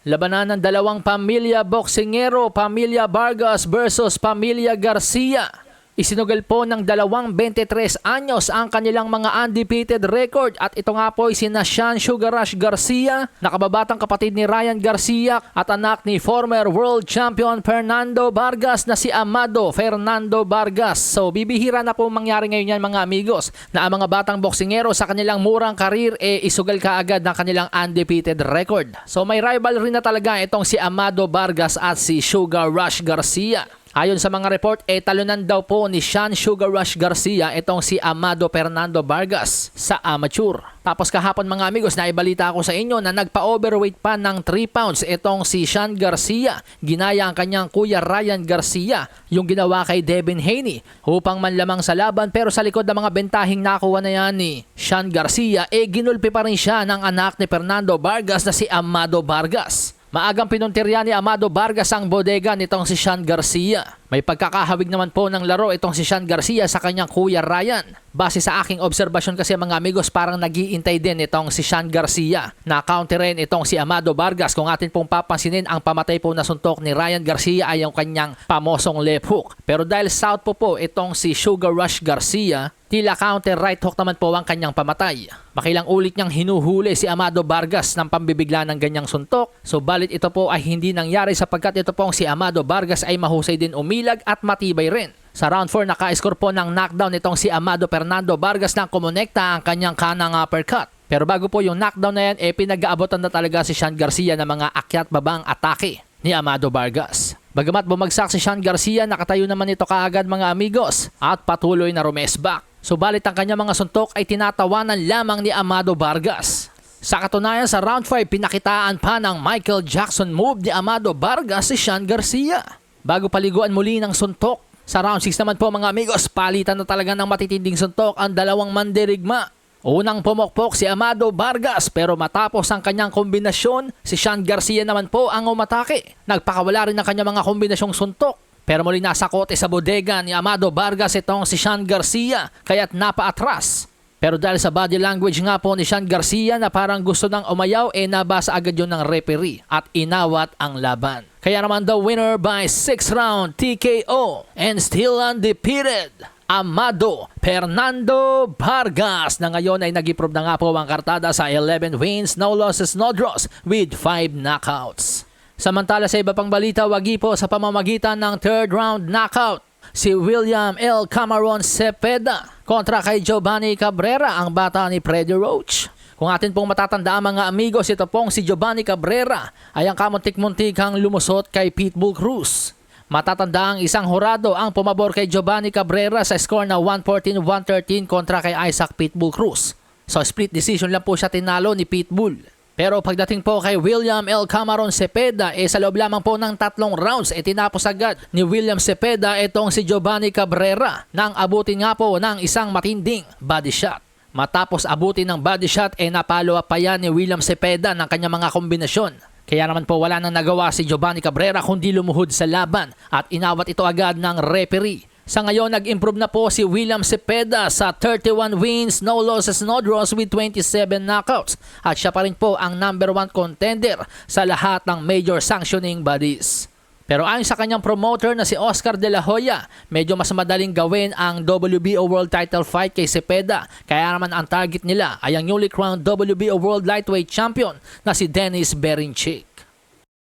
Labanan ng dalawang pamilya boksingero, pamilya Vargas versus pamilya Garcia. Isinugal po ng dalawang 23 anyos ang kanilang mga undefeated record at ito nga po ay sina Sean Sugar Rush Garcia, nakababatang kapatid ni Ryan Garcia at anak ni former world champion Fernando Vargas na si Amado Fernando Vargas. So bibihira na po mangyari ngayon yan mga amigos na ang mga batang boksingero sa kanilang murang karir e isugal kaagad ng kanilang undefeated record. So may rivalry na talaga itong si Amado Vargas at si Sugar Rush Garcia. Ayon sa mga report, eh talunan daw po ni Sean Sugar Rush Garcia itong si Amado Fernando Vargas sa amateur. Tapos kahapon mga amigos, naibalita ako sa inyo na nagpa-overweight pa ng 3 pounds itong si Sean Garcia. Ginaya ang kanyang kuya Ryan Garcia, yung ginawa kay Devin Haney, upang manlamang sa laban pero sa likod ng mga bentahing nakuha na yan ni Sean Garcia, eh ginulpi pa rin siya ng anak ni Fernando Vargas na si Amado Vargas. Maagang pinuntirya ni Amado Vargas ang bodega nitong si Sean Garcia. May pagkakahawig naman po ng laro itong si Sean Garcia sa kanyang kuya Ryan. Base sa aking obserbasyon kasi mga amigos parang nagiintay din itong si Sean Garcia. Na-counterin itong si Amado Vargas. Kung atin pong papansinin ang pamatay po na suntok ni Ryan Garcia ay ang kanyang pamosong left hook. Pero dahil south po po itong si Sugar Rush Garcia, Tila counter right hook naman po ang kanyang pamatay. Makilang ulit niyang hinuhuli si Amado Vargas ng pambibigla ng ganyang suntok. So balit ito po ay hindi nangyari sapagkat ito pong si Amado Vargas ay mahusay din umilag at matibay rin. Sa round 4 naka-score po ng knockdown itong si Amado Fernando Vargas nang kumonekta ang kanyang kanang uppercut. Pero bago po yung knockdown na yan, eh pinag-aabotan na talaga si Sean Garcia ng mga akyat babang atake ni Amado Vargas. Bagamat bumagsak si Sean Garcia, nakatayo naman ito kaagad mga amigos at patuloy na rumesback. Subalit ang kanyang mga suntok ay tinatawanan lamang ni Amado Vargas. Sa katunayan sa round 5, pinakitaan pa ng Michael Jackson move ni Amado Vargas si Sean Garcia. Bago paliguan muli ng suntok, sa round 6 naman po mga amigos, palitan na talaga ng matitinding suntok ang dalawang mandirigma. Unang pumokpok si Amado Vargas pero matapos ang kanyang kombinasyon, si Sean Garcia naman po ang umatake. Nagpakawala rin ng kanyang mga kombinasyong suntok. Pero muli nasa kote sa bodega ni Amado Vargas itong si Sean Garcia kaya't napaatras. Pero dahil sa body language nga po ni Sean Garcia na parang gusto nang umayaw eh nabasa agad yun ng referee at inawat ang laban. Kaya naman the winner by 6 round TKO and still undefeated. Amado Fernando Vargas na ngayon ay nag-improve na nga po ang kartada sa 11 wins, no losses, no draws with 5 knockouts. Samantala sa iba pang balita, wagi po sa pamamagitan ng third round knockout. Si William L. Cameron Cepeda kontra kay Giovanni Cabrera, ang bata ni Freddy Roach. Kung atin pong matatandaan mga amigos, ito pong si Giovanni Cabrera ay ang kamuntik-muntikang lumusot kay Pitbull Cruz. Matatanda ang isang hurado ang pumabor kay Giovanni Cabrera sa score na 114-113 kontra kay Isaac Pitbull Cruz. So split decision lang po siya tinalo ni Pitbull. Pero pagdating po kay William L. Cameron Cepeda, eh sa loob lamang po ng tatlong rounds, eh tinapos agad ni William Cepeda itong si Giovanni Cabrera nang abutin nga po ng isang matinding body shot. Matapos abutin ng body shot, eh napalo pa yan ni William Cepeda ng kanyang mga kombinasyon. Kaya naman po wala nang nagawa si Giovanni Cabrera kundi lumuhod sa laban at inawat ito agad ng referee. Sa ngayon, nag-improve na po si William Cepeda sa 31 wins, no losses, no draws with 27 knockouts. At siya pa rin po ang number 1 contender sa lahat ng major sanctioning bodies. Pero ayon sa kanyang promoter na si Oscar De La Hoya, medyo mas madaling gawin ang WBO World Title fight kay Cepeda. Kaya naman ang target nila ay ang newly crowned WBO World Lightweight Champion na si Dennis Berinchik.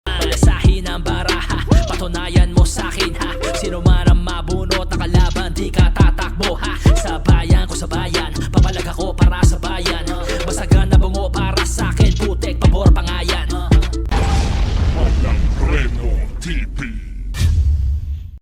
Alasahin ang baraha, patunayan sa'kin ha? Sino man ang mabunot na kalaban Di ka tatakbo ha? Sa bayan ko sa bayan Papalag ako para sa bayan